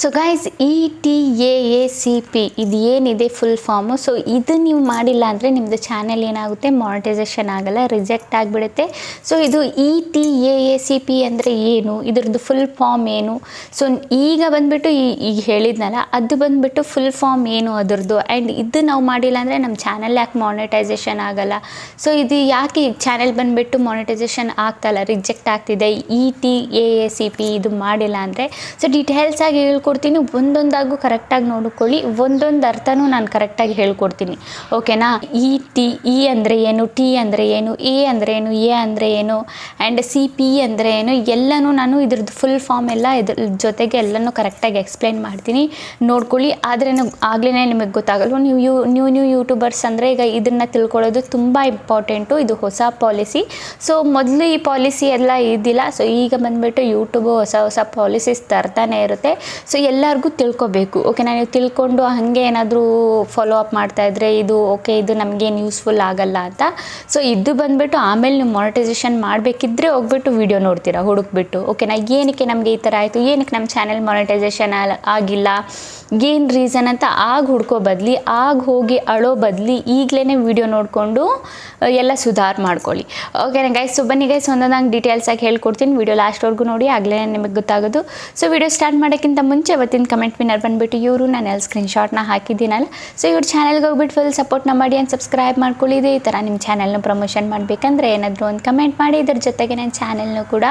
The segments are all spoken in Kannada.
So guys E T A A C P ಇದು ಏನಿದೆ ಫುಲ್ ಫಾರ್ಮು ಸೊ ಇದು ನೀವು ಮಾಡಿಲ್ಲ ಅಂದರೆ ನಿಮ್ಮದು ಚಾನೆಲ್ ಏನಾಗುತ್ತೆ? ಮಾನಿಟೈಸೇಷನ್ ಆಗಲ್ಲ ರಿಜೆಕ್ಟ್ ಆಗಿಬಿಡುತ್ತೆ. ಸೊ ಇದು E T A A C P ಅಂದರೆ ಏನು? ಇದ್ರದ್ದು ಫುಲ್ ಫಾರ್ಮ್ ಏನು? ಸೊ ಈಗ ಬಂದುಬಿಟ್ಟು ಈ ಈಗ ಹೇಳಿದ್ನಲ್ಲ, ಅದು ಬಂದುಬಿಟ್ಟು ಫುಲ್ ಫಾರ್ಮ್ ಏನು ಅದ್ರದ್ದು? ಆ್ಯಂಡ್ ಇದು ನಾವು ಮಾಡಿಲ್ಲ ಅಂದರೆ ನಮ್ಮ ಚಾನಲ್ ಯಾಕೆ ಮಾನಿಟೈಸೇಷನ್ ಆಗಲ್ಲ? ಸೊ ಇದು ಯಾಕೆ ಈಗ ಚಾನೆಲ್ ಬಂದುಬಿಟ್ಟು ಮಾನಿಟೈಸೇಷನ್ ಆಗ್ತಲ್ಲ ರಿಜೆಕ್ಟ್ ಆಗ್ತಿದೆ? E T A A C P ಇದು ಮಾಡಿಲ್ಲ ಅಂದರೆ? ಸೊ ಡೀಟೇಲ್ಸ್ ಆಗಿ ಹೇಳ್ಕೊಡ್ತೀನಿ, ಒಂದೊಂದಾಗೂ ಕರೆಕ್ಟಾಗಿ ನೋಡ್ಕೊಳ್ಳಿ, ಒಂದೊಂದು ಅರ್ಥನೂ ನಾನು ಕರೆಕ್ಟಾಗಿ ಹೇಳ್ಕೊಡ್ತೀನಿ. ಓಕೆನಾ ಇ ಟಿ ಇ ಅಂದರೆ ಏನು? ಟಿ ಅಂದರೆ ಏನು? ಎ ಅಂದರೆ ಏನು? ಎ ಅಂದರೆ ಏನು? ಆ್ಯಂಡ್ ಸಿ ಪಿ ಅಂದರೆ ಏನು? ಎಲ್ಲನೂ ನಾನು ಇದ್ರದ್ದು ಫುಲ್ ಫಾರ್ಮ್ ಎಲ್ಲ ಇದ್ರ ಜೊತೆಗೆ ಎಲ್ಲನೂ ಕರೆಕ್ಟಾಗಿ ಎಕ್ಸ್ಪ್ಲೈನ್ ಮಾಡ್ತೀನಿ. ನೋಡ್ಕೊಳ್ಳಿ ಆದರೆ ಆಗಲೇ ನಿಮಗೆ ಗೊತ್ತಾಗಲ್ವ, ನೀವು ಯೂ, ನ್ಯೂ ನ್ಯೂ ಯೂಟ್ಯೂಬರ್ಸ್ ಅಂದರೆ ಈಗ ಇದನ್ನು ತಿಳ್ಕೊಳ್ಳೋದು ತುಂಬ ಇಂಪಾರ್ಟೆಂಟು ಇದು ಹೊಸ ಪಾಲಿಸಿ ಸೊ ಮೊದಲು ಈ ಪಾಲಿಸಿ ಎಲ್ಲ ಇದ್ದಿಲ್ಲ ಸೊ ಈಗ ಬಂದುಬಿಟ್ಟು ಯೂಟ್ಯೂಬು ಹೊಸ ಹೊಸ ಪಾಲಿಸೀಸ್ ತರ್ತಾನೆ ಇರುತ್ತೆ. ಸೊ ಎಲ್ಲರಿಗೂ ತಿಳ್ಕೊಬೇಕು. ಓಕೆ ನಾನು ತಿಳ್ಕೊಂಡು ಹಾಗೆ ಏನಾದರೂ ಫಾಲೋ ಅಪ್ ಮಾಡ್ತಾಯಿದ್ರೆ ಇದು ಓಕೆ ಇದು ನಮಗೇನು ಯೂಸ್ಫುಲ್ ಆಗಲ್ಲ ಅಂತ. ಸೊ ಇದು ಬಂದುಬಿಟ್ಟು ಆಮೇಲೆ ನೀವು ಮಾನಿಟೈಸೇಷನ್ ಮಾಡಬೇಕಿದ್ರೆ ಹೋಗ್ಬಿಟ್ಟು ವೀಡಿಯೋ ನೋಡ್ತೀರಾ, ಹುಡುಕ್ಬಿಟ್ಟು. ಓಕೆನಾ ಏನಕ್ಕೆ ನಮಗೆ ಈ ಥರ ಆಯಿತು, ಏನಕ್ಕೆ ನಮ್ಮ ಚಾನೆಲ್ ಮಾನಿಟೈಸೇಷನ್ ಆಗಿಲ್ಲ, ಏನು ರೀಸನ್ ಅಂತ ಆಗ ಹುಡ್ಕೋ ಬದಲಿ, ಆಗ ಹೋಗಿ ಅಳೋ ಬದಲಿ ಈಗಲೇ ವಿಡಿಯೋ ನೋಡಿಕೊಂಡು ಎಲ್ಲ ಸುಧಾರ ಮಾಡ್ಕೊಳ್ಳಿ. ಓಕೆನಾ ಗೈಸ್ ಸೊ ಬನ್ನಿ ಗೈಸ್ ಒಂದೊಂದಂಗೆ ಡೀಟೇಲ್ಸ್ ಆಗಿ ಹೇಳ್ಕೊಡ್ತೀನಿ. ವಿಡಿಯೋ ಲಾಸ್ಟ್ವರೆಗೂ ನೋಡಿ ಆಗಲೇ ನಿಮಗೆ ಗೊತ್ತಾಗೋದು. ಸೊ ವಿಡಿಯೋ ಸ್ಟಾರ್ಟ್ ಮಾಡೋಕ್ಕಿಂತ ಮುಂಚೆ ಅವತ್ತಿನ ಕಮೆಂಟ್ ವಿನ್ನರ್ ಬಂದುಬಿಟ್ಟು ಇವರು, ನಾನು ಎಲ್ಲ ಸ್ಕ್ರೀನ್ಶಾಟ್ನ ಹಾಕಿದ್ದೀನಲ್ಲ ಸೊ ಇವ್ರ ಚಾನಲ್ಗೆ ಹೋಗ್ಬಿಟ್ಟು ಫುಲ್ ಸಪೋರ್ಟ್ನ ಮಾಡಿ ಅಂತ ಸಬ್ಸ್ಕ್ರೈಬ್ ಮಾಡ್ಕೊಳ್ಳಿ. ಈ ಥರ ನಿಮ್ಮ ಚಾನಲ್ನ ಪ್ರಮೋಷನ್ ಮಾಡಬೇಕಂದ್ರೆ ಏನಾದರೂ ಒಂದು ಕಮೆಂಟ್ ಮಾಡಿ, ಇದ್ರ ಜೊತೆಗೆ ನನ್ನ ಚಾನಲ್ನು ಕೂಡ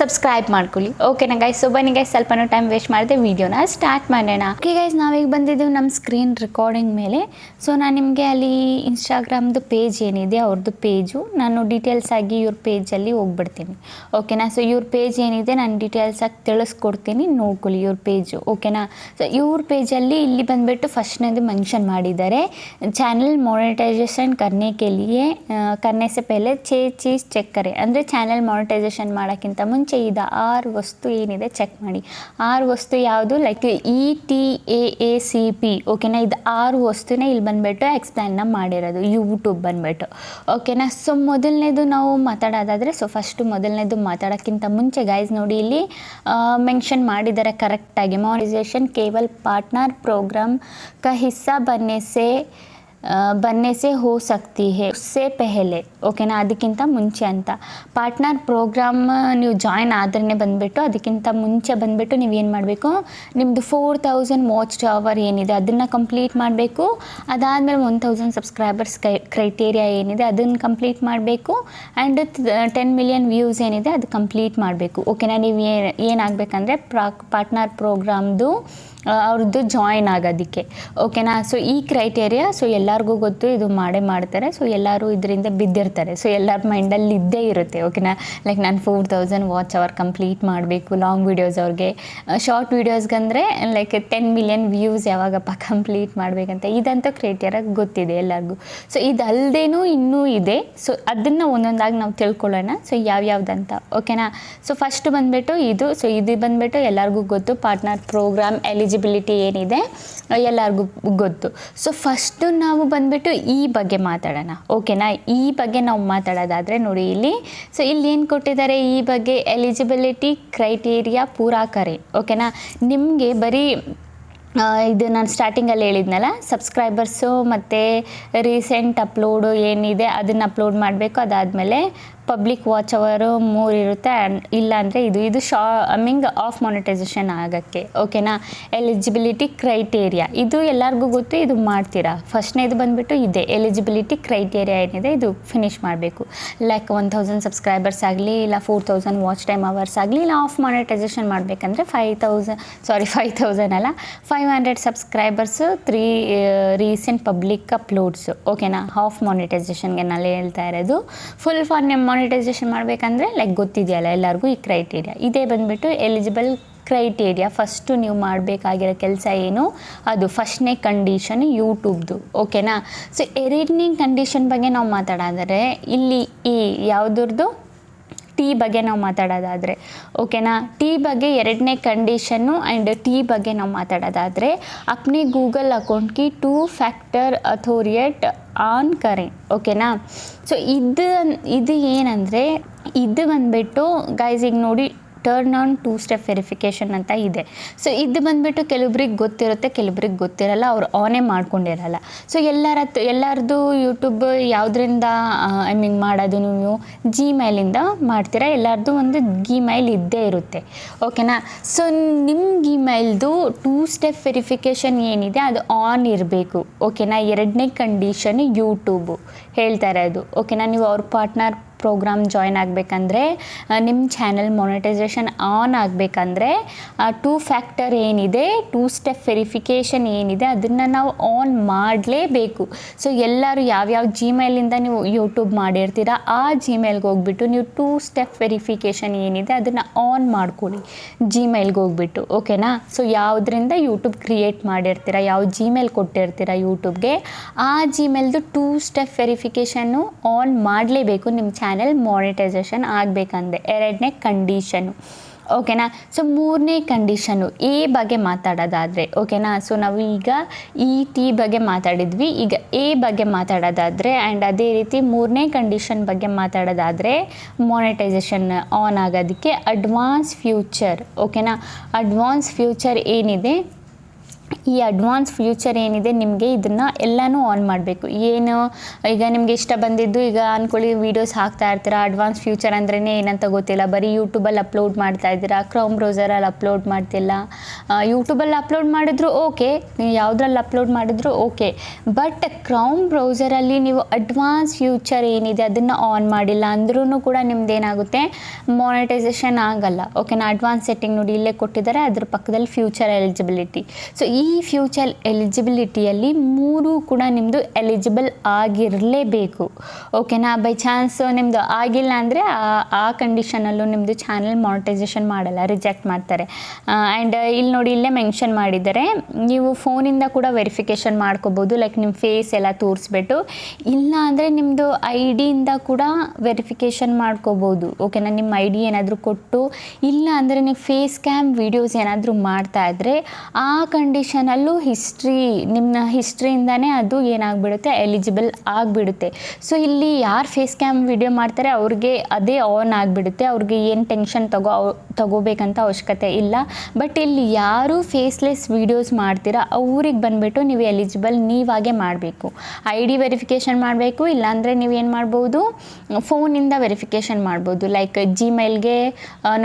ಸಬ್ಸ್ಕ್ರೈಬ್ ಮಾಡ್ಕೊಳ್ಳಿ. ಓಕೆನಾ ನಂಗೆ ಸೊ ಬನ್ನಿ ಗೈಸ್ ಸ್ವಲ್ಪನೂ ಟೈಮ್ ವೇಸ್ಟ್ ಮಾಡಿದೆ ವೀಡಿಯೋನ ಸ್ಟಾರ್ಟ್ ಮಾಡೋಣ. ಓಕೆ ಗೈಸ್ ನಾವೀಗ ಬಂದಿದ್ದೀವಿ ನಮ್ಮ ಸ್ಕ್ರೀನ್ ರೆಕಾರ್ಡಿಂಗ್ ಮೇಲೆ. ಸೊ ನಾನು ನಿಮಗೆ ಅಲ್ಲಿ ಇನ್ಸ್ಟಾಗ್ರಾಮ್ದು ಪೇಜ್ ಏನಿದೆ ಅವ್ರದ್ದು ಪೇಜು ನಾನು ಡೀಟೇಲ್ಸ್ ಆಗಿ ಇವ್ರ ಪೇಜಲ್ಲಿ ಹೋಗ್ಬಿಡ್ತೀನಿ. ಓಕೆನಾ ಸೊ ಇವ್ರ ಪೇಜ್ ಏನಿದೆ, ನಾನು ಡೀಟೇಲ್ಸ್ ಆಗಿ ತಿಳಿಸ್ಕೊಡ್ತೀನಿ. ನೋಡ್ಕೊಳ್ಳಿ ಇವ್ರ ಪೇಜು ಪೇಜು, ಓಕೆನಾ? ಸೊ ಇವ್ರ ಪೇಜಲ್ಲಿ ಇಲ್ಲಿ ಬಂದುಬಿಟ್ಟು ಫಸ್ಟ್ನೇದು ಮೆನ್ಷನ್ ಮಾಡಿದ್ದಾರೆ. ಚಾನಲ್ ಮೊನಿಟೈಸೇಷನ್ ಕರ್ನೆ ಕೆಲಿಯೇ ಕರ್ನೆಸೆ ಪೇಲೆ ಚೇ ಚೀಸ್ ಚೆಕ್ಕರೆ. ಅಂದರೆ ಚಾನಲ್ ಮೊನಿಟೈಸೇಷನ್ ಮಾಡೋಕ್ಕಿಂತ ಮುಂಚೆ ಇದು ಆರು ವಸ್ತು ಏನಿದೆ ಚೆಕ್ ಮಾಡಿ. ಆರು ವಸ್ತು ಯಾವುದು? Like E T A A C P ಓಕೆನಾ? ಇದು ಆರು ವಸ್ತುನೇ ಇಲ್ಲಿ ಬಂದುಬಿಟ್ಟು ಎಕ್ಸ್ಪ್ಲೈನ್ನ ಮಾಡಿರೋದು ಯೂಟ್ಯೂಬ್ ಬಂದುಬಿಟ್ಟು. ಓಕೆನಾ? ಸೊ ಮೊದಲನೇದು ನಾವು ಮಾತಾಡೋದಾದರೆ ಸೊ ಫಸ್ಟು ಮೊದಲನೇದು ಮಾತಾಡೋಕ್ಕಿಂತ ಮುಂಚೆ ಗೈಸ್ ನೋಡಿ ಇಲ್ಲಿ ಮೆನ್ಷನ್ ಮಾಡಿದ್ದಾರೆ ಕರೆಕ್ಟಾಗಿ लगें केवल पार्टनर प्रोग्राम का हिस्सा बनने से बनने से हो सकती है उससे पहले ಓಕೆನಾ ಅದಕ್ಕಿಂತ ಮುಂಚೆ ಅಂತ ಪಾರ್ಟ್ನರ್ ಪ್ರೋಗ್ರಾಮ್ ನೀವು ಜಾಯ್ನ್ ಆದ್ರೇ ಬಂದುಬಿಟ್ಟು ಅದಕ್ಕಿಂತ ಮುಂಚೆ ಬಂದುಬಿಟ್ಟು ನೀವು ಏನು ಮಾಡಬೇಕು ನಿಮ್ಮದು ಫೋರ್ ತೌಸಂಡ್ ವಾಚ್ ಅವರ್ ಏನಿದೆ ಅದನ್ನು ಕಂಪ್ಲೀಟ್ ಮಾಡಬೇಕು ಅದಾದಮೇಲೆ ಒನ್ ತೌಸಂಡ್ ಸಬ್ಸ್ಕ್ರೈಬರ್ಸ್ ಕೈ ಕ್ರೈಟೇರಿಯಾ ಏನಿದೆ ಅದನ್ನು ಕಂಪ್ಲೀಟ್ ಮಾಡಬೇಕು ಆ್ಯಂಡ್ ಟೆನ್ ಮಿಲಿಯನ್ ವ್ಯೂಸ್ ಏನಿದೆ ಅದು ಕಂಪ್ಲೀಟ್ ಮಾಡಬೇಕು ಓಕೆನಾ ನೀವು ಏನು ಏನಾಗಬೇಕಂದ್ರೆ ಪ್ರಾ ಪಾರ್ಟ್ನರ್ ಪ್ರೋಗ್ರಾಮ್ದು ಅವ್ರದ್ದು ಜಾಯಿನ್ ಆಗೋದಕ್ಕೆ. ಓಕೆನಾ ಸೊ ಈ ಕ್ರೈಟೇರಿಯಾ ಸೊ ಎಲ್ಲರಿಗೂ ಗೊತ್ತು, ಇದು ಮಾಡೇ ಮಾಡ್ತಾರೆ. ಸೊ ಎಲ್ಲರೂ ಇದರಿಂದ ಬಿದ್ದಿರ್ತಾರೆ. ಸೊ ಎಲ್ಲರ ಮೈಂಡಲ್ಲಿ ಇದ್ದೇ ಇರುತ್ತೆ ಓಕೆನಾ ಲೈಕ್ ನಾನು four thousand watch hour complete ಮಾಡಬೇಕು ಲಾಂಗ್ ವೀಡಿಯೋಸ್ ಅವ್ರಿಗೆ. ಶಾರ್ಟ್ ವೀಡಿಯೋಸ್ಗಂದರೆ ಲೈಕ್ ಟೆನ್ ಮಿಲಿಯನ್ ವ್ಯೂಸ್ ಯಾವಾಗಪ್ಪ ಕಂಪ್ಲೀಟ್ ಮಾಡಬೇಕಂತ. ಇದಂತೂ ಕ್ರೈಟೇರಿಯಾ ಗೊತ್ತಿದೆ ಎಲ್ಲರಿಗೂ. ಸೊ ಇದಲ್ಲದೇನೂ ಇನ್ನೂ ಇದೆ. ಸೊ ಅದನ್ನು ಒಂದೊಂದಾಗಿ ನಾವು ತಿಳ್ಕೊಳ್ಳೋಣ. ಸೊ ಯಾವ್ಯಾವ್ದಂತ ಓಕೆನಾ ಸೊ ಫಸ್ಟ್ ಬಂದುಬಿಟ್ಟು ಇದು. ಸೊ ಇದು ಬಂದುಬಿಟ್ಟು ಎಲ್ಲರಿಗೂ ಗೊತ್ತು. ಪಾರ್ಟ್ನರ್ ಪ್ರೋಗ್ರಾಮ್ ಎಲಿಜಿಬಿಲಿಟಿ ಏನಿದೆ ಎಲ್ಲರಿಗೂ ಗೊತ್ತು. ಸೊ ಫಸ್ಟು ನಾವು ಬಂದುಬಿಟ್ಟು ಈ ಬಗ್ಗೆ ಮಾತಾಡೋಣ. ಓಕೆನಾ ಈ ಬಗ್ಗೆ ನಾವು ಮಾತಾಡೋದಾದರೆ ನೋಡಿ ಇಲ್ಲಿ. ಸೊ ಇಲ್ಲಿ ಏನು ಕೊಟ್ಟಿದ್ದಾರೆ ಈ ಬಗ್ಗೆ? ಎಲಿಜಿಬಿಲಿಟಿ ಕ್ರೈಟೀರಿಯಾ ಪೂರಾ ಕರೆ ಓಕೆನಾ ನಿಮಗೆ ಬರೀ ಇದು ನಾನು ಸ್ಟಾರ್ಟಿಂಗಲ್ಲಿ ಹೇಳಿದ್ನಲ್ಲ ಸಬ್ಸ್ಕ್ರೈಬರ್ಸು ಮತ್ತು ರೀಸೆಂಟ್ ಅಪ್ಲೋಡು ಏನಿದೆ, ಅದನ್ನು ಅಪ್ಲೋಡ್ ಮಾಡಬೇಕು, ಅದಾದಮೇಲೆ ಪಬ್ಲಿಕ್ ವಾಚ್ ಅವರು ಮೂರು ಇರುತ್ತೆ ಆ್ಯಂಡ್ ಇಲ್ಲ ಅಂದರೆ ಇದು ಇದು ಶಾ ಐ ಮೀನ್ ಆಫ್ ಮಾನಿಟೈಸೇಷನ್ ಆಗೋಕ್ಕೆ ಓಕೆನಾ ಎಲಿಜಿಬಿಲಿಟಿ ಕ್ರೈಟೇರಿಯಾ ಇದು ಎಲ್ಲರಿಗೂ ಗೊತ್ತು, ಇದು ಮಾಡ್ತೀರಾ? ಫಸ್ಟ್ನೇದು ಬಂದುಬಿಟ್ಟು ಇದೆ. ಎಲಿಜಿಬಿಲಿಟಿ ಕ್ರೈಟೇರಿಯಾ ಏನಿದೆ, ಇದು ಫಿನಿಷ್ ಮಾಡಬೇಕು. ಲೈಕ್ ಒನ್ ತೌಸಂಡ್ ಸಬ್ಸ್ಕ್ರೈಬರ್ಸ್ ಆಗಲಿ, ಇಲ್ಲ four thousand watch time hours ಆಗಲಿ, ಇಲ್ಲ ಆಫ್ ಮಾನಿಟೈಸೇಷನ್ ಮಾಡಬೇಕಂದ್ರೆ five thousand sorry five thousand ಅಲ್ಲ five hundred subscribers three recent public uploads ಓಕೆನಾ ಆಫ್ ಮಾನಿಟೈಸೇಷನ್ಗೆ ನಾನು ಹೇಳ್ತಾ ಇರೋದು. ಫುಲ್ ಫಾರ್ ನಿಮ್ಮ ಮಾನಿಟೈಸೇಷನ್ ಮಾಡಬೇಕಂದ್ರೆ ಲೈಕ್ ಗೊತ್ತಿದೆಯಲ್ಲ, ಎಲ್ಲರಿಗೂ ಈ ಕ್ರೈಟೀರಿಯಾ ಇದೇ ಬಂದುಬಿಟ್ಟು ಎಲಿಜಿಬಲ್ ಕ್ರೈಟೇರಿಯಾ ಫಸ್ಟು ನೀವು ಮಾಡಬೇಕಾಗಿರೋ ಕೆಲಸ ಏನು? ಅದು ಫಸ್ಟ್ನೇ ಕಂಡೀಷನ್ ಯೂಟ್ಯೂಬ್ದು ಓಕೆನಾ ಸೊ ಎರಡನೇ ಕಂಡೀಷನ್ ಬಗ್ಗೆ ನಾವು ಮಾತಾಡೋದಾದರೆ ಇಲ್ಲಿ ಈ ಯಾವುದ್ರದ್ದು? ಟೀ ಬಗ್ಗೆ ನಾವು ಮಾತಾಡೋದಾದರೆ ಓಕೆನಾ ಟೀ ಬಗ್ಗೆ ಎರಡನೇ ಕಂಡೀಷನ್ನು ಆ್ಯಂಡ್ ಟೀ ಬಗ್ಗೆ ನಾವು ಮಾತಾಡೋದಾದರೆ, ಅಪ್ನೇ ಗೂಗಲ್ ಅಕೌಂಟ್ಗೆ ಟೂ ಫ್ಯಾಕ್ಟರ್ ಅಥೋರಿಯೇಟ್ ಆನ್ ಕರೆ ಓಕೆನಾ ಸೊ ಇದು ಇದು ಏನಂದರೆ ಇದು ಬಂದುಬಿಟ್ಟು ಗೈಸ್ ಈಗ ನೋಡಿ turn on two step verification ಅಂತ ಇದೆ. ಸೊ ಇದು ಬಂದುಬಿಟ್ಟು ಕೆಲವೊಬ್ರಿಗೆ ಗೊತ್ತಿರುತ್ತೆ ಕೆಲವೊಬ್ರಿಗೆ ಗೊತ್ತಿರಲ್ಲ, ಅವ್ರು ಆನೇ ಮಾಡ್ಕೊಂಡಿರಲ್ಲ. ಸೊ ಎಲ್ಲರ ಹತ್ರ ಎಲ್ಲರದು ಯೂಟ್ಯೂಬ್ ಯಾವುದರಿಂದ ಐ ಮೀನ್ ಮಾಡೋದು ನೀವು? ಜಿಮೇಲಿಂದ ಮಾಡ್ತೀರಾ? ಎಲ್ಲರದ್ದು ಒಂದು ಗಿಮೇಲ್ ಇದ್ದೇ ಇರುತ್ತೆ. ಓಕೆನಾ ಸೊ ನಿಮ್ಮ ಗಿಮೇಲ್ದು ಟೂ ಸ್ಟೆಪ್ ವೆರಿಫಿಕೇಷನ್ ಏನಿದೆ, ಅದು ಆನ್ ಇರಬೇಕು. ಓಕೆನಾ ಎರಡನೇ ಕಂಡೀಷನ್ ಯೂಟ್ಯೂಬು ಹೇಳ್ತಾ ಇರೋದು. ಓಕೆನಾ ನೀವು ಅವ್ರ ಪಾರ್ಟ್ನರ್ ಪ್ರೋಗ್ರಾಮ್ ಜಾಯ್ನ್ ಆಗಬೇಕಂದ್ರೆ ನಿಮ್ಮ ಚಾನಲ್ ಮೊನಿಟೈಸೇಷನ್ ಆನ್ ಆಗಬೇಕಂದ್ರೆ ಟೂ ಫ್ಯಾಕ್ಟರ್ ಏನಿದೆ ಟೂ ಸ್ಟೆಪ್ ವೆರಿಫಿಕೇಷನ್ ಏನಿದೆ, ಅದನ್ನು ನಾವು ಆನ್ ಮಾಡಲೇಬೇಕು. ಸೊ ಎಲ್ಲರೂ ಯಾವ್ಯಾವ ಜಿಮೇಲಿಂದ ನೀವು ಯೂಟ್ಯೂಬ್ ಮಾಡಿರ್ತೀರ, ಆ ಜಿಮೇಲ್ಗೆ ಹೋಗ್ಬಿಟ್ಟು ನೀವು ಟೂ ಸ್ಟೆಪ್ ವೆರಿಫಿಕೇಷನ್ ಏನಿದೆ, ಅದನ್ನು ಆನ್ ಮಾಡ್ಕೊಳ್ಳಿ ಜಿಮೇಲ್ಗೆ ಹೋಗ್ಬಿಟ್ಟು ಓಕೆನಾ ಸೊ ಯಾವುದರಿಂದ ಯೂಟ್ಯೂಬ್ ಕ್ರಿಯೇಟ್ ಮಾಡಿರ್ತೀರ, ಯಾವ ಜಿಮೇಲ್ ಕೊಟ್ಟಿರ್ತೀರ ಯೂಟ್ಯೂಬ್ಗೆ ಆ ಜಿಮೇಲ್ದು ಟೂ ಸ್ಟೆಪ್ ವೆರಿಫಿಕೇಷನ್ನು ಆನ್ ಮಾಡಲೇಬೇಕು ನಿಮ್ಮ ಚಾನೆಲ್ ಮಾನಿಟೈಸೇಷನ್ ಆಗಬೇಕಂದೆ. ಎರಡನೇ ಕಂಡೀಷನು ಓಕೆನಾ ಸೊ ಮೂರನೇ ಕಂಡೀಷನು ಎ ಬಗ್ಗೆ ಮಾತಾಡೋದಾದರೆ ಓಕೆನಾ ಸೊ ನಾವು ಈಗ ಇ ಟಿ ಬಗ್ಗೆ ಮಾತಾಡಿದ್ವಿ. ಈಗ ಎ ಬಗ್ಗೆ ಮಾತಾಡೋದಾದರೆ ಆ್ಯಂಡ್ ಅದೇ ರೀತಿ ಮೂರನೇ ಕಂಡೀಷನ್ ಬಗ್ಗೆ ಮಾತಾಡೋದಾದರೆ ಮಾನಿಟೈಸೇಷನ್ ಆನ್ ಆಗೋದಕ್ಕೆ ಅಡ್ವಾನ್ಸ್ ಫ್ಯೂಚರ್ ಓಕೆನಾ ಅಡ್ವಾನ್ಸ್ ಫ್ಯೂಚರ್ ಏನಿದೆ? ಈ ಅಡ್ವಾನ್ಸ್ ಫ್ಯೂಚರ್ ಏನಿದೆ, ನಿಮಗೆ ಇದನ್ನು ಎಲ್ಲನೂ ಆನ್ ಮಾಡಬೇಕು. ಏನು, ಈಗ ನಿಮಗೆ ಇಷ್ಟ ಬಂದಿದ್ದು ಈಗ ಅಂದ್ಕೊಳ್ಳಿ ವೀಡಿಯೋಸ್ ಹಾಕ್ತಾ ಇರ್ತೀರಾ ಅಡ್ವಾನ್ಸ್ ಫ್ಯೂಚರ್ ಅಂದ್ರೇ ಏನಂತ ಗೊತ್ತಿಲ್ಲ. ಬರೀ ಯೂಟ್ಯೂಬಲ್ಲಿ ಅಪ್ಲೋಡ್ ಮಾಡ್ತಾ ಇದ್ದೀರಾ ಕ್ರೌಮ್ ಬ್ರೌಸರಲ್ಲಿ ಅಪ್ಲೋಡ್ ಮಾಡ್ತಿಲ್ಲ. ಯೂಟ್ಯೂಬಲ್ಲಿ ಅಪ್ಲೋಡ್ ಮಾಡಿದ್ರು ಓಕೆ ನೀವು ಯಾವುದ್ರಲ್ಲಿ ಅಪ್ಲೋಡ್ ಮಾಡಿದ್ರು ಓಕೆ ಬಟ್ ಕ್ರೌಮ್ ಬ್ರೌಸರಲ್ಲಿ ನೀವು ಅಡ್ವಾನ್ಸ್ ಫ್ಯೂಚರ್ ಏನಿದೆ ಅದನ್ನು ಆನ್ ಮಾಡಿಲ್ಲ ಅಂದ್ರೂ ಕೂಡ ನಿಮ್ದು ಏನಾಗುತ್ತೆ? ಮಾನಿಟೈಸೇಷನ್ ಆಗಲ್ಲ. ಓಕೆನಾ ಅಡ್ವಾನ್ಸ್ ಸೆಟ್ಟಿಂಗ್ ನೋಡಿ ಇಲ್ಲೇ ಕೊಟ್ಟಿದ್ದಾರೆ, ಅದ್ರ ಪಕ್ಕದಲ್ಲಿ ಫ್ಯೂಚರ್ ಎಲಿಜಿಬಿಲಿಟಿ ಸೊ ಫ್ಯೂಚರ್ ಎಲಿಜಿಬಿಲಿಟಿಯಲ್ಲಿ ಮೂರು ಕೂಡ ನಿಮ್ಮದು ಎಲಿಜಿಬಲ್ ಆಗಿರಲೇಬೇಕು. ಓಕೆನಾ ಬೈ ಚಾನ್ಸ್ ನಿಮ್ಮದು ಆಗಿಲ್ಲ ಅಂದರೆ ಆ ಕಂಡೀಷನಲ್ಲೂ ನಿಮ್ಮದು ಚಾನಲ್ ಮಾನಿಟೈಸೇಷನ್ ಮಾಡಲ್ಲ ರಿಜೆಕ್ಟ್ ಮಾಡ್ತಾರೆ. ಆ್ಯಂಡ್ ಇಲ್ಲಿ ನೋಡಿ ಇಲ್ಲೇ ಮೆನ್ಷನ್ ಮಾಡಿದ್ದಾರೆ. ನೀವು ಫೋನಿಂದ ಕೂಡ ವೆರಿಫಿಕೇಷನ್ ಮಾಡ್ಕೋಬೋದು ಲೈಕ್ ನಿಮ್ಮ ಫೇಸ್ ಎಲ್ಲ ತೋರಿಸ್ಬಿಟ್ಟು. ಇಲ್ಲ ಅಂದರೆ ನಿಮ್ಮದು ಐ ಡಿಯಿಂದ ಕೂಡ ವೆರಿಫಿಕೇಷನ್ ಮಾಡ್ಕೋಬೋದು. ಓಕೆನಾ ನಿಮ್ಮ ಐ ಡಿ ಏನಾದರೂ ಕೊಟ್ಟು, ಇಲ್ಲ ಅಂದರೆ ನೀವು ಫೇಸ್ ಕ್ಯಾಮ್ ವೀಡಿಯೋಸ್ ಏನಾದರೂ ಮಾಡ್ತಾ ಇದ್ದರೆ ಆ ಕಂಡೀಷನಲ್ಲೂ ಹಿಸ್ಟ್ರಿ ನಿಮ್ಮ ಹಿಸ್ಟ್ರಿಯಿಂದನೇ ಅದು ಏನಾಗ್ಬಿಡುತ್ತೆ ಎಲಿಜಿಬಲ್ ಆಗಿಬಿಡುತ್ತೆ. ಸೊ ಇಲ್ಲಿ ಯಾರು ಫೇಸ್ ಕ್ಯಾಮ್ ವಿಡಿಯೋ ಮಾಡ್ತಾರೆ, ಅವ್ರಿಗೆ ಅದೇ ಆನ್ ಆಗಿಬಿಡುತ್ತೆ. ಅವ್ರಿಗೆ ಏನು ಟೆನ್ಷನ್ ತಗೋ ತಗೋಬೇಕಂತ ಅವಶ್ಯಕತೆ ಇಲ್ಲ. ಬಟ್ ಇಲ್ಲಿ ಯಾರು ಫೇಸ್ಲೆಸ್ ವೀಡಿಯೋಸ್ ಮಾಡ್ತೀರಾ, ಅವ್ರಿಗೆ ಬಂದುಬಿಟ್ಟು ನೀವು ಎಲಿಜಿಬಲ್ ನೀವಾಗೆ ಮಾಡಬೇಕು. ಐ ಡಿ ವೆರಿಫಿಕೇಷನ್ ಮಾಡಬೇಕು, ಇಲ್ಲಾಂದರೆ ನೀವು ಏನು ಮಾಡ್ಬೋದು ಫೋನಿಂದ ವೆರಿಫಿಕೇಷನ್ ಮಾಡ್ಬೋದು. ಲೈಕ್ ಜಿಮೇಲ್ಗೆ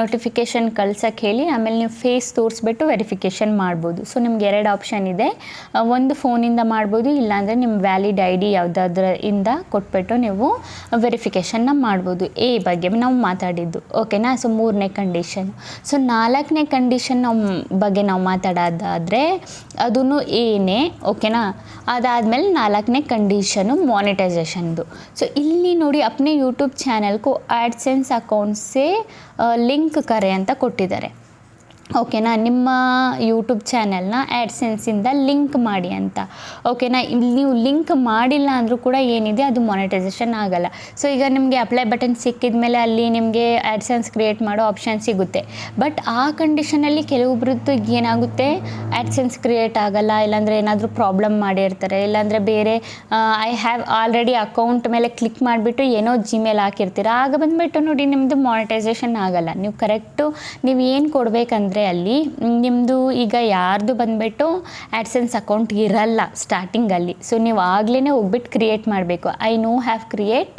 ನೋಟಿಫಿಕೇಷನ್ ಕಳ್ಸೋಕ್ಕೆ ಹೇಳಿ, ಆಮೇಲೆ ನೀವು ಫೇಸ್ ತೋರಿಸ್ಬಿಟ್ಟು ವೆರಿಫಿಕೇಷನ್ ಮಾಡ್ಬೋದು. ಸೊ ನಿಮ್ಗೆ ಎರಡು ಆಪ್ಷನ್ ಇದೆ. ಒಂದು ಫೋನಿಂದ ಮಾಡ್ಬೋದು, ಇಲ್ಲಾಂದರೆ ನಿಮ್ಮ ವ್ಯಾಲಿಡ್ ಐ ಡಿ ಯಾವುದಾದ್ರಿಂದ ಕೊಟ್ಬಿಟ್ಟು ನೀವು ವೆರಿಫಿಕೇಷನ್ನ ಮಾಡ್ಬೋದು. ಎ ಬಗ್ಗೆ ನಾವು ಮಾತಾಡಿದ್ದು. ಓಕೆನಾ ಸೊ ಮೂರನೇ ಕಂಡೀಷನ್ ಸೊ ನಾಲ್ಕನೇ ಕಂಡೀಷನ್ ನಮ್ಮ ಬಗ್ಗೆ ನಾವು ಮಾತಾಡೋದಾದರೆ ಅದೂ ಏನೇ ಓಕೆನಾ ಅದಾದಮೇಲೆ ನಾಲ್ಕನೇ ಕಂಡೀಷನು ಮಾನಿಟೈಸೇಷನ್ದು ಸೊ ಇಲ್ಲಿ ನೋಡಿ ಅಪ್ನೇ ಯೂಟ್ಯೂಬ್ ಚಾನಲ್ಗೂ ಆ್ಯಡ್ಸೆನ್ಸ್ ಅಕೌಂಟ್ಸೇ ಲಿಂಕ್ ಕರೆ ಅಂತ ಕೊಟ್ಟಿದ್ದಾರೆ. ಓಕೆನಾ? ನಿಮ್ಮ ಯೂಟ್ಯೂಬ್ ಚಾನೆಲ್ನ ಆ್ಯಡ್ಸೆನ್ಸಿಂದ ಲಿಂಕ್ ಮಾಡಿ ಅಂತ. ಓಕೆನಾ? ಇಲ್ಲಿ ನೀವು ಲಿಂಕ್ ಮಾಡಿಲ್ಲ ಅಂದರೂ ಕೂಡ ಏನಿದೆ, ಅದು ಮಾನಿಟೈಸೇಷನ್ ಆಗಲ್ಲ. ಸೊ ಈಗ ನಿಮಗೆ ಅಪ್ಲೈ ಬಟನ್ ಸಿಕ್ಕಿದ ಮೇಲೆ ಅಲ್ಲಿ ನಿಮಗೆ ಆ್ಯಡ್ಸೆನ್ಸ್ ಕ್ರಿಯೇಟ್ ಮಾಡೋ ಆಪ್ಷನ್ ಸಿಗುತ್ತೆ. ಬಟ್ ಆ ಕಂಡೀಷನಲ್ಲಿ ಕೆಲವೊಬ್ರದ್ದು ಏನಾಗುತ್ತೆ? ಆ್ಯಡ್ಸೆನ್ಸ್ ಕ್ರಿಯೇಟ್ ಆಗಲ್ಲ, ಇಲ್ಲಾಂದರೆ ಏನಾದರೂ ಪ್ರಾಬ್ಲಮ್ ಮಾಡಿರ್ತಾರೆ ಇಲ್ಲಾಂದರೆ ಬೇರೆ ಐ ಹ್ಯಾವ್ ಆಲ್ರೆಡಿ ಅಕೌಂಟ್ ಮೇಲೆ ಕ್ಲಿಕ್ ಮಾಡಿಬಿಟ್ಟು ಏನೋ ಜಿಮೇಲ್ ಹಾಕಿರ್ತೀರ? ಆಗ ಬಂದುಬಿಟ್ಟು ನೋಡಿ ನಿಮ್ಮದು ಮಾನಿಟೈಸೇಷನ್ ಆಗಲ್ಲ. ನೀವು ಕರೆಕ್ಟು ನೀವು ಏನು ಕೊಡಬೇಕಂದ್ರೆ ಅಲ್ಲಿ ನಿಮ್ಮದು ಈಗ ಯಾರ್ದು ಬಂದುಬಿಟ್ಟು ಆ್ಯಡ್ಸೆನ್ಸ್ ಅಕೌಂಟ್ ಇರಲ್ಲ ಸ್ಟಾರ್ಟಿಂಗಲ್ಲಿ ಸೊ ನೀವು ಆಗಲೇ ಹೋಗ್ಬಿಟ್ಟು ಕ್ರಿಯೇಟ್ ಮಾಡಬೇಕು. I no have create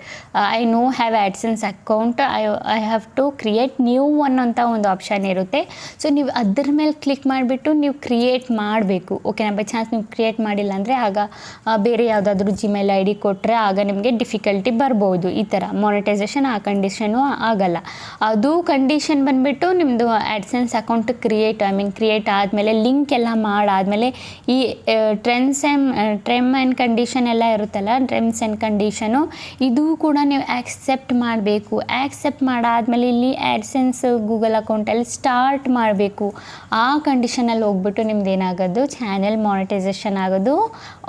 I no have AdSense account I I have to create new one ಒಂದು ಆಪ್ಷನ್ ಇರುತ್ತೆ. ಸೊ ನೀವು ಅದ್ರ ಮೇಲೆ ಕ್ಲಿಕ್ ಮಾಡಿಬಿಟ್ಟು ನೀವು ಕ್ರಿಯೇಟ್ ಮಾಡಬೇಕು. ಓಕೆನಾ ಬೈ ಚಾನ್ಸ್ ನೀವು ಕ್ರಿಯೇಟ್ ಮಾಡಿಲ್ಲ ಅಂದರೆ ಆಗ ಬೇರೆ ಯಾವುದಾದ್ರೂ ಜಿಮೇಲ್ ಐ ಡಿ ಕೊಟ್ಟರೆ ಆಗ ನಿಮಗೆ ಡಿಫಿಕಲ್ಟಿ ಬರ್ಬೋದು. ಈ ಥರ ಮಾನಿಟೈಸೇಷನ್ ಆ ಕಂಡೀಷನು ಆಗಲ್ಲ. ಅದು ಕಂಡೀಷನ್ ಬಂದುಬಿಟ್ಟು ನಿಮ್ಮದು AdSense account create I mean create ಆದಮೇಲೆ ಲಿಂಕ್ ಎಲ್ಲ ಮಾಡಾದಮೇಲೆ ಈ trends and terms and condition ಎಲ್ಲ ಇರುತ್ತಲ್ಲ ಟ್ರೆಮ್ಸ್ ಆ್ಯಂಡ್ ಕಂಡೀಷನು ಇದು ಕೂಡ ನೀವು ಆ್ಯಕ್ಸೆಪ್ಟ್ ಮಾಡಬೇಕು. ಆ್ಯಕ್ಸೆಪ್ಟ್ ಮಾಡಾದಮೇಲೆ ಇಲ್ಲಿ ಆ್ಯಡ್ಸೆನ್ಸ್ ಗೂಗಲ್ ಅಕೌಂಟಲ್ಲಿ ಸ್ಟಾರ್ಟ್ ಮಾಡಬೇಕು. ಆ ಕಂಡೀಷನಲ್ಲಿ ಹೋಗ್ಬಿಟ್ಟು ನಿಮ್ದು ಏನಾಗೋದು? ಚಾನೆಲ್ ಮಾನಿಟೈಸೇಷನ್ ಆಗೋದು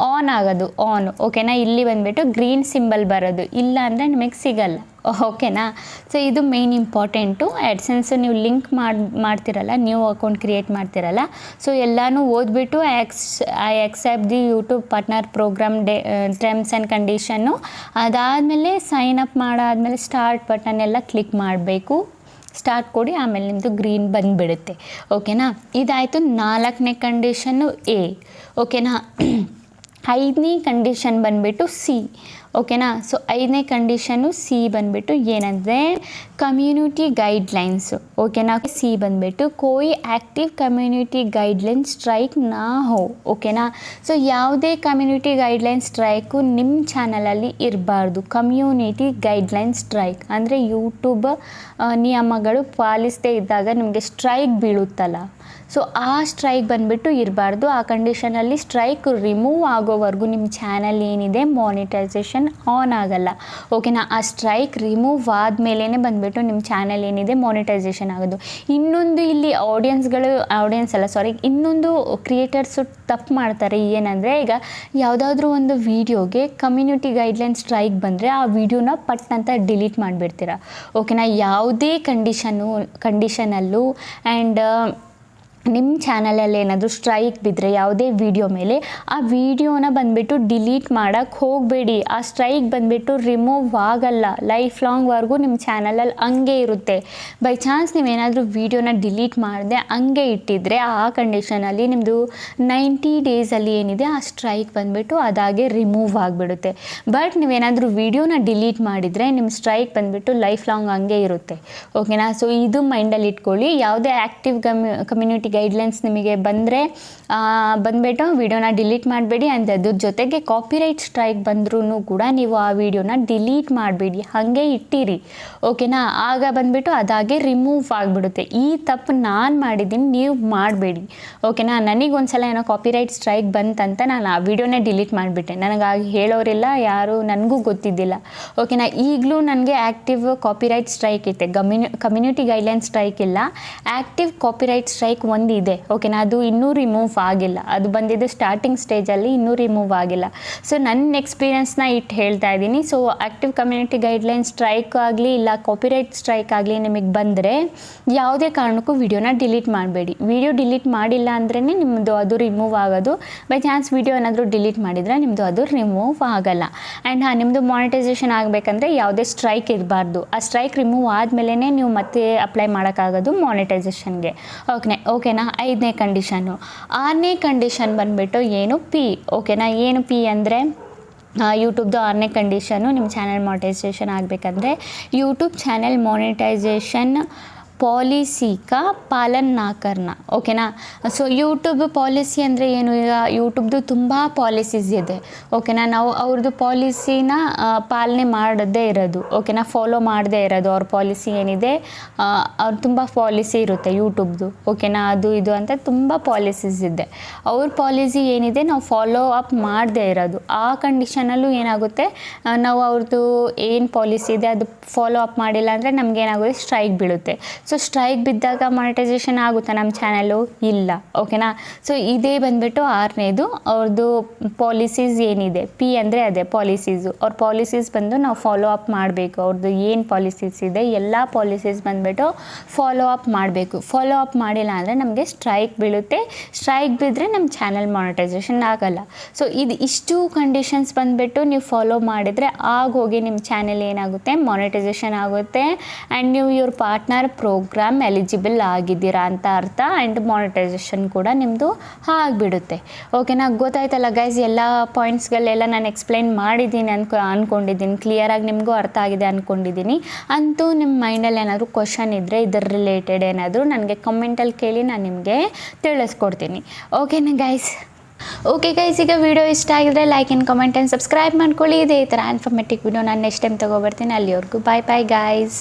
ಆನ್ ಆಗೋದು ಆನ್ ಓಕೆನಾ ಇಲ್ಲಿ ಬಂದುಬಿಟ್ಟು ಗ್ರೀನ್ ಸಿಂಬಲ್ ಬರೋದು. ಇಲ್ಲ ಅಂದರೆ ನಿಮಗೆ ಸಿಗಲ್ಲ. ಓಕೆನಾ? ಸೊ ಇದು ಮೇಯ್ನ್ ಇಂಪಾರ್ಟೆಂಟು ಆ್ಯಡ್ಸೆನ್ಸ್ ನೀವು ಲಿಂಕ್ ಮಾಡಿ, ಮಾಡ್ತಿರಲ್ಲ ನ್ಯೂ ಅಕೌಂಟ್ ಕ್ರಿಯೇಟ್ ಮಾಡ್ತಿರಲ್ಲ ಸೊ ಎಲ್ಲನೂ ಓದ್ಬಿಟ್ಟು axe I accept the YouTube partner program the terms and condition ಅದಾದಮೇಲೆ ಸೈನ್ ಅಪ್ ಮಾಡಾದಮೇಲೆ ಸ್ಟಾರ್ಟ್ ಬಟನ್ ಎಲ್ಲ ಕ್ಲಿಕ್ ಮಾಡಬೇಕು. ಸ್ಟಾರ್ಟ್ ಕೊಡಿ, ಆಮೇಲೆ ನಿಮ್ಮದು ಗ್ರೀನ್ ಬಂದುಬಿಡುತ್ತೆ. ಓಕೆನಾ? ಇದಾಯಿತು ನಾಲ್ಕನೇ ಕಂಡೀಷನ್ನು ಎ. ಓಕೆನಾ? ಐದನೇ ಕಂಡೀಷನ್ ಬಂದುಬಿಟ್ಟು ಸಿ ಓಕೆನಾ ಸೊ ಐದನೇ ಕಂಡೀಷನ್ನು ಸಿ ಬಂದುಬಿಟ್ಟು ಏನಂದರೆ ಕಮ್ಯುನಿಟಿ ಗೈಡ್ಲೈನ್ಸು ಓಕೆನಾ ಸಿ ಬಂದುಬಿಟ್ಟು ಕೋಯಿ ಆ್ಯಕ್ಟಿವ್ ಕಮ್ಯುನಿಟಿ ಗೈಡ್ಲೈನ್ ಸ್ಟ್ರೈಕ್ ನಾ ಹೋ. ಓಕೆನಾ ಸೊ ಯಾವುದೇ ಕಮ್ಯುನಿಟಿ ಗೈಡ್ಲೈನ್ ಸ್ಟ್ರೈಕು ನಿಮ್ಮ ಚಾನಲಲ್ಲಿ ಇರಬಾರ್ದು. ಕಮ್ಯುನಿಟಿ ಗೈಡ್ಲೈನ್ ಸ್ಟ್ರೈಕ್ ಅಂದರೆ ಯೂಟ್ಯೂಬ್ ನಿಯಮಗಳು ಪಾಲಿಸದೇ ಇದ್ದಾಗ ನಿಮಗೆ ಸ್ಟ್ರೈಕ್ ಬೀಳುತ್ತಲ್ಲ. ಸೊ ಆ ಸ್ಟ್ರೈಕ್ ಬಂದುಬಿಟ್ಟು ಇರಬಾರ್ದು. ಆ ಕಂಡೀಷನಲ್ಲಿ ಸ್ಟ್ರೈಕ್ ರಿಮೂವ್ ಆಗೋವರೆಗೂ ನಿಮ್ಮ ಚಾನಲ್ ಏನಿದೆ ಮಾನಿಟೈಸೇಷನ್ ಆನ್ ಆಗಲ್ಲ. ಓಕೆನಾ ಆ ಸ್ಟ್ರೈಕ್ ರಿಮೂವ್ ಆದಮೇಲೇ ಬಂದುಬಿಟ್ಟು ನಿಮ್ಮ ಚಾನಲ್ ಏನಿದೆ ಮಾನಿಟೈಸೇಷನ್ ಆಗೋದು. ಇನ್ನೊಂದು ಇಲ್ಲಿ ಆಡಿಯನ್ಸ್ಗಳು ಆಡಿಯನ್ಸ್ ಅಲ್ಲ ಸಾರಿ ಇನ್ನೊಂದು ಕ್ರಿಯೇಟರ್ಸು ತಪ್ಪು ಮಾಡ್ತಾರೆ. ಏನಂದರೆ, ಈಗ ಯಾವುದಾದ್ರೂ ಒಂದು ವೀಡಿಯೋಗೆ ಕಮ್ಯುನಿಟಿ ಗೈಡ್ಲೈನ್ ಸ್ಟ್ರೈಕ್ ಬಂದರೆ ಆ ವಿಡಿಯೋನ ಪಟ್ ಅಂತ ಡಿಲೀಟ್ ಮಾಡಿಬಿಡ್ತೀರ. ಓಕೆನಾ ಯಾವುದೇ ಕಂಡೀಷನ್ನು ಕಂಡೀಷನಲ್ಲೂ ಆ್ಯಂಡ್ ನಿಮ್ಮ ಚಾನಲಲ್ಲಿ ಏನಾದರೂ ಸ್ಟ್ರೈಕ್ ಬಿದ್ದರೆ ಯಾವುದೇ ವಿಡಿಯೋ ಮೇಲೆ ಆ ವಿಡಿಯೋನ ಬಂದುಬಿಟ್ಟು ಡಿಲೀಟ್ ಮಾಡೋಕ್ಕೆ ಹೋಗಬೇಡಿ. ಆ ಸ್ಟ್ರೈಕ್ ಬಂದುಬಿಟ್ಟು ರಿಮೂವ್ ಆಗಲ್ಲ. ಲೈಫ್ ಲಾಂಗ್ವರೆಗೂ ನಿಮ್ಮ ಚಾನಲಲ್ಲಿ ಹಂಗೆ ಇರುತ್ತೆ. ಬೈ ಚಾನ್ಸ್ ನೀವೇನಾದರೂ ವಿಡಿಯೋನ ಡಿಲೀಟ್ ಮಾಡಿದೆ ಹಂಗೆ ಇಟ್ಟಿದ್ರೆ ಆ ಕಂಡೀಷನಲ್ಲಿ ನಿಮ್ಮದು ನೈಂಟಿ ಡೇಸಲ್ಲಿ ಏನಿದೆ ಆ ಸ್ಟ್ರೈಕ್ ಬಂದುಬಿಟ್ಟು ಅದಾಗೆ ರಿಮೂವ್ ಆಗಿಬಿಡುತ್ತೆ. ಬಟ್ ನೀವೇನಾದರೂ ವಿಡಿಯೋನ ಡಿಲೀಟ್ ಮಾಡಿದರೆ ನಿಮ್ಮ ಸ್ಟ್ರೈಕ್ ಬಂದುಬಿಟ್ಟು ಲೈಫ್ ಲಾಂಗ್ ಹಂಗೆ ಇರುತ್ತೆ. ಓಕೆನಾ ಸೊ ಇದು ಮೈಂಡಲ್ಲಿ ಇಟ್ಕೊಳ್ಳಿ. ಯಾವುದೇ ಆ್ಯಕ್ಟಿವ್ ಕಮ್ಯು ಕಮ್ಯುನಿಟಿ ಗೈಡ್ಲೈನ್ಸ್ ನಿಮಗೆ ಬಂದರೆ ಬಂದುಬಿಟ್ಟು ವಿಡಿಯೋನ ಡಿಲೀಟ್ ಮಾಡಬೇಡಿ ಆ್ಯಂಡ್ ಅದ್ರ ಜೊತೆಗೆ ಕಾಪಿರೈಟ್ ಸ್ಟ್ರೈಕ್ ಬಂದ್ರೂ ಕೂಡ ನೀವು ಆ ವಿಡಿಯೋನ ಡಿಲೀಟ್ ಮಾಡಬೇಡಿ. ಹಾಗೆ ಇಟ್ಟಿರಿ. ಓಕೆನಾ ಆಗ ಬಂದುಬಿಟ್ಟು ಅದಾಗೆ ರಿಮೂವ್ ಆಗಿಬಿಡುತ್ತೆ. ಈ ತಪ್ಪು ನಾನು ಮಾಡಿದ್ದೀನಿ, ನೀವು ಮಾಡಬೇಡಿ. ಓಕೆನಾ ನನಗೊಂದು ಸಲ ಏನೋ ಕಾಪಿರೈಟ್ ಸ್ಟ್ರೈಕ್ ಬಂತಂತ ನಾನು ಆ ವಿಡಿಯೋನೇ ಡಿಲೀಟ್ ಮಾಡಿಬಿಟ್ಟೆ. ನನಗೆ ಆಗ ಹೇಳೋರಿಲ್ಲ ಯಾರು ನನಗೂ ಗೊತ್ತಿದ್ದಿಲ್ಲ. ಓಕೆನಾ ಈಗಲೂ ನನಗೆ ಆ್ಯಕ್ಟಿವ್ ಕಾಪಿರೈಟ್ ಸ್ಟ್ರೈಕ್ ಇತ್ತೆ ಕಮ್ಯುನಿ ಕಮ್ಯುನಿಟಿ ಗೈಡ್ಲೈನ್ ಸ್ಟ್ರೈಕ್ ಇಲ್ಲ. ಆ್ಯಕ್ಟಿವ್ ಕಾಪಿರೈಟ್ ಸ್ಟ್ರೈಕ್ ಒಂದಿದೆ ಓಕೆನಾ ಅದು ಇನ್ನೂ ರಿಮೂವ್ ಆಗಿಲ್ಲ. ಅದು ಬಂದಿದ್ದು ಸ್ಟಾರ್ಟಿಂಗ್ ಸ್ಟೇಜಲ್ಲಿ ಇನ್ನೂ ರಿಮೂವ್ ಆಗಿಲ್ಲ. ಸೊ ನನ್ನ ಎಕ್ಸ್ಪೀರಿಯನ್ಸ್ನ ಇಟ್ಟು ಹೇಳ್ತಾ ಇದ್ದೀನಿ. So active community guideline strike ಆಗಲಿ, ಇಲ್ಲ ಕಾಪಿರೈಟ್ ಸ್ಟ್ರೈಕ್ ಆಗಲಿ ನಿಮಗೆ ಬಂದರೆ ಯಾವುದೇ ಕಾರಣಕ್ಕೂ ವಿಡಿಯೋನ ಡಿಲೀಟ್ ಮಾಡಬೇಡಿ. ವಿಡಿಯೋ ಡಿಲೀಟ್ ಮಾಡಿಲ್ಲ ಅಂದ್ರೇ ನಿಮ್ಮದು ಅದು ರಿಮೂವ್ ಆಗೋದು. ಬೈ ಚಾನ್ಸ್ ವಿಡಿಯೋ ಏನಾದರೂ ಡಿಲೀಟ್ ಮಾಡಿದರೆ ನಿಮ್ಮದು ಅದು ರಿಮೂವ್ ಆಗಲ್ಲ. ಆ್ಯಂಡ್ ಹಾಂ ನಿಮ್ಮದು ಮಾನಿಟೈಸೇಷನ್ ಆಗಬೇಕಂದ್ರೆ ಯಾವುದೇ ಸ್ಟ್ರೈಕ್ ಇರಬಾರ್ದು. ಆ ಸ್ಟ್ರೈಕ್ ರಿಮೂವ್ ಆದಮೇಲೆ ನೀವು ಮತ್ತೆ ಅಪ್ಲೈ ಮಾಡೋಕ್ಕಾಗೋದು ಮಾನಿಟೈಸೇಷನ್ಗೆ ಓಕೆ ಓಕೆನಾ ಐದನೇ ಕಂಡೀಷನ್ನು ಆರನೇ ಕಂಡೀಷನ್ ಬಂದುಬಿಟ್ಟು ಏನು? ಪಿ ಓಕೆನಾ ಏನು ಪಿ ಅಂದರೆ? ಯೂಟ್ಯೂಬ್ದು ಆರನೇ ಕಂಡೀಷನ್ನು ನಿಮ್ಮ ಚಾನಲ್ ಮಾನಿಟೈಸೇಷನ್ ಆಗಬೇಕಂದ್ರೆ ಯೂಟ್ಯೂಬ್ ಚಾನೆಲ್ ಮಾನಿಟೈಸೇಷನ್ ಪಾಲಿಸಿ ಕಾ ಪಾಲನ್ ನಾ? ಕರ್ನ ಓಕೆನಾ ಸೊ ಯೂಟ್ಯೂಬ್ ಪಾಲಿಸಿ ಅಂದರೆ ಏನು? ಈಗ ಯೂಟ್ಯೂಬ್ದು ತುಂಬ ಪಾಲಿಸೀಸ್ ಇದೆ. ಓಕೆನಾ ನಾವು ಅವ್ರದ್ದು ಪಾಲಿಸಿನ ಪಾಲನೆ ಮಾಡದೇ ಇರೋದು. ಓಕೆನಾ ಫಾಲೋ ಮಾಡದೇ ಇರೋದು. ಅವ್ರ ಪಾಲಿಸಿ ಏನಿದೆ ಅವ್ರ ತುಂಬ ಪಾಲಿಸಿ ಇರುತ್ತೆ ಯೂಟ್ಯೂಬ್ದು ಓಕೆನಾ ಅದು, ಇದು ಅಂತ ತುಂಬ ಪಾಲಿಸೀಸ್ ಇದೆ. ಅವ್ರ ಪಾಲಿಸಿ ಏನಿದೆ, ನಾವು ಫಾಲೋ ಅಪ್ ಮಾಡದೇ ಇರೋದು. ಆ ಕಂಡೀಷನಲ್ಲೂ ಏನಾಗುತ್ತೆ? ನಾವು ಅವ್ರದ್ದು ಏನು ಪಾಲಿಸಿ ಇದೆ, ಅದು ಫಾಲೋ ಅಪ್ ಮಾಡಿಲ್ಲ ಅಂದರೆ ನಮಗೇನಾಗುತ್ತೆ? ಸ್ಟ್ರೈಕ್ ಬೀಳುತ್ತೆ. ಸೊ ಸ್ಟ್ರೈಕ್ ಬಿದ್ದಾಗ ಮಾನಿಟೈಸೇಷನ್ ಆಗುತ್ತಾ ನಮ್ಮ ಚಾನಲ್ಲು ಇಲ್ಲ. ಓಕೆನಾ ಸೊ ಇದೇ ಬಂದುಬಿಟ್ಟು ಆರನೇದು. ಅವ್ರದ್ದು ಪಾಲಿಸೀಸ್ ಏನಿದೆ? ಪಿ ಅಂದರೆ ಅದೇ ಪಾಲಿಸೀಸು ಅವ್ರ ಪಾಲಿಸೀಸ್ ಬಂದು ನಾವು ಫಾಲೋ ಅಪ್ ಮಾಡಬೇಕು. ಅವ್ರದ್ದು ಏನು ಪಾಲಿಸೀಸ್ ಇದೆ? ಎಲ್ಲ ಪಾಲಿಸೀಸ್ ಬಂದುಬಿಟ್ಟು ಫಾಲೋ ಅಪ್ ಮಾಡಬೇಕು. ಫಾಲೋ ಅಪ್ ಮಾಡಿಲ್ಲ ಅಂದರೆ ನಮಗೆ ಸ್ಟ್ರೈಕ್ ಬೀಳುತ್ತೆ. ಸ್ಟ್ರೈಕ್ ಬಿದ್ದರೆ ನಮ್ಮ ಚಾನಲ್ ಮಾನಿಟೈಸೇಷನ್ ಆಗಲ್ಲ. ಸೊ ಇದು ಇಷ್ಟು ಕಂಡೀಷನ್ಸ್ ಬಂದುಬಿಟ್ಟು ನೀವು ಫಾಲೋ ಮಾಡಿದರೆ ಆಗ ಹೋಗಿ ನಿಮ್ಮ ಚಾನಲ್ ಏನಾಗುತ್ತೆ? ಮಾನಿಟೈಸೇಷನ್ ಆಗುತ್ತೆ. ಆ್ಯಂಡ್ ನೀವು ಇವ್ರ ಪಾರ್ಟ್ನರ್ ಪ್ರೋಗ್ರಾಮ್ ಎಲಿಜಿಬಲ್ ಆಗಿದ್ದೀರಾ ಅಂತ ಅರ್ಥ ಆ್ಯಂಡ್ ಮಾನಿಟೈಸೇಷನ್ ಕೂಡ ನಿಮ್ಮದು ಆಗಿಬಿಡುತ್ತೆ. ಓಕೆನಾ ಗೊತ್ತಾಯ್ತಲ್ಲ ಗೈಸ್ ಎಲ್ಲ ಪಾಯಿಂಟ್ಸ್ಗಳೆಲ್ಲ ನಾನು ಎಕ್ಸ್ಪ್ಲೈನ್ ಮಾಡಿದ್ದೀನಿ ಅನ್ಕೊ ಅಂದ್ಕೊಂಡಿದ್ದೀನಿ ಕ್ಲಿಯರಾಗಿ ನಿಮಗೂ ಅರ್ಥ ಆಗಿದೆ ಅಂದ್ಕೊಂಡಿದ್ದೀನಿ ಅಂತೂ ನಿಮ್ಮ ಮೈಂಡಲ್ಲಿ ಏನಾದರೂ ಕ್ವಶನ್ ಇದ್ದರೆ ಇದರ ರಿಲೇಟೆಡ್ ಏನಾದರೂ ನನಗೆ ಕಮೆಂಟಲ್ಲಿ ಕೇಳಿ ನಾನು ನಿಮಗೆ ತಿಳಿಸ್ಕೊಡ್ತೀನಿ. ಓಕೆನಾ ಗೈಸ್ ಓಕೆ ಗೈಸ್ ಈಗ ವಿಡಿಯೋ ಇಷ್ಟ ಆಗಿದ್ರೆ like and comment and subscribe ಮಾಡ್ಕೊಳ್ಳಿ. ಇದೇ ಈ ಥರ ಇನ್ಫಾರ್ಮೇಟಿವ್ ವಿಡಿಯೋ ನಾನು ನೆಕ್ಸ್ಟ್ ಟೈಮ್ ತೊಗೊಬರ್ತೀನಿ. ಅಲ್ಲಿವರೆಗೂ ಬಾಯ್ ಬಾಯ್ ಗೈಸ್